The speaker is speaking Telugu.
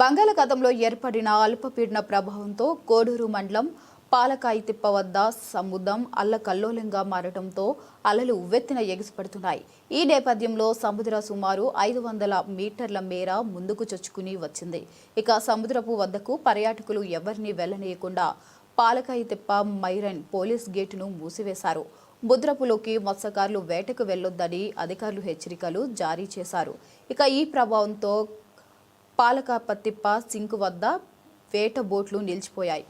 బంగాళాఖాతంలో ఏర్పడిన అల్పపీడన ప్రభావంతో కోడూరు మండలం పాలకాయి తిప్ప వద్ద సముద్రం అల్లకల్లోలంగా మారడంతో అలలు ఉవ్వెత్తిన ఎగిసిపడుతున్నాయి. ఈ నేపథ్యంలో సముద్ర సుమారు ఐదు వందల మీటర్ల మేర ముందుకు చొచ్చుకుని వచ్చింది. ఇక సముద్రపు వద్దకు పర్యాటకులు ఎవరిని వెళ్ళనీయకుండా పాలకాయి తిప్ప మైరన్ పోలీస్ గేటును మూసివేశారు. ముద్రపులోకి మత్స్యకారులు వేటకు వెళ్ళొద్దని అధికారులు హెచ్చరికలు జారీ చేశారు. ఇక ఈ ప్రభావంతో పాలకాపత్తిప్ప సింకు వద్ద వేట బోట్లు నిలిచిపోయాయి.